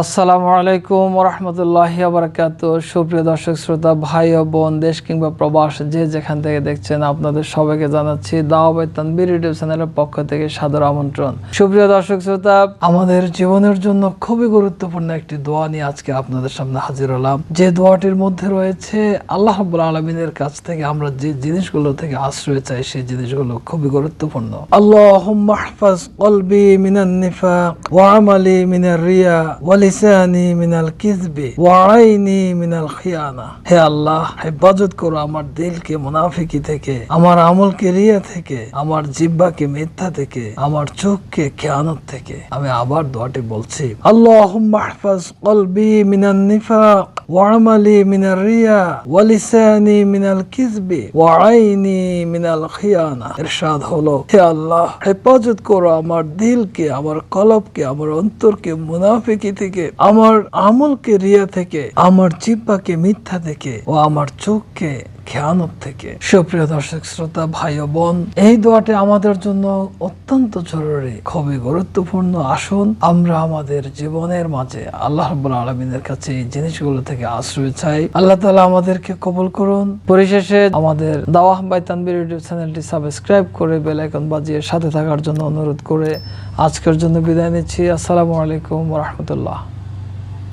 আসসালামু আলাইকুম রহমতুল্লাহ বারাকাত সুপ্রিয় দর্শক, শ্রোতা, ভাই ও বোন, দেশ কিংবা প্রবাস, যে যেখান থেকে দেখছেন, আপনাদের সবাইকে জানাচ্ছি দাওয়াবাই তানবির ইউটিউব চ্যানেলের পক্ষ থেকে সাদর আমন্ত্রণ। সুপ্রিয় দর্শক, শ্রোতা, আমাদের জীবনের জন্য খুবই গুরুত্বপূর্ণ একটি দোয়া নিয়ে আজকে আপনাদের সামনে হাজির হলাম। যে দোয়াটির মধ্যে রয়েছে, আল্লাহ রাব্বুল আলমিনের কাছ থেকে আমরা যে জিনিসগুলো থেকে আশ্রয় চাই, সেই জিনিসগুলো খুবই গুরুত্বপূর্ণ। আল্লাহ হফাজ কলবি মিনান নিফাক ওয়া মিনার রিয়া লিসানি মিনাল কিযবি ওয়াইনি মিনাল খিয়ানা। হে আল্লাহ, হেফাজত করো আমার দিলকে মুনাফিকি থেকে, আমার আমলকে রিয়া থেকে, আমার জিব্বাকে মিথ্যা থেকে, আমার চোখকে খেয়ানত থেকে। আমি আবার দোয়াটি বলছি আল্লাহ মাহফাজ কলবি মিনান নিফাক। রিয়া ওয়া লিসানি মিনাল কিযবি ওয়া আইনি মিনাল খিয়ানা। ইরশাদ হলো, হে আল্লাহ, হেফাজত করো আমার দিলকে, আমার কলবকে, আমার অন্তরকে, মুনাফিকি থেকে, আমার আমলকে, রিয়া থেকে, আমার জিব্বাকে মিথ্যা থেকে, ও আমার চোখকে। খেয়ানত থেকে সুপ্রিয় দর্শক, শ্রোতা, ভাই ও বোন, এই দোয়াটি আমাদের জন্য অত্যন্ত জরুরি, খুবই গুরুত্বপূর্ণ। আসুন, আমরা আমাদের জীবনের মাঝে আল্লাহ রাব্বুল আলমিনের কাছে এই জিনিসগুলো থেকে আশ্রয় চাই। আল্লাহ তালা আমাদেরকে কবুল করুন। পরিশেষে আমাদের দাওয়াহ বাই তানবির ইউটিউব চ্যানেলটি সাবস্ক্রাইব করে বেল আইকন বাজিয়ে সাথে থাকার জন্য অনুরোধ করে আজকের জন্য বিদায় নিচ্ছি। আসসালামু আলাইকুম রহমতুল্লাহ।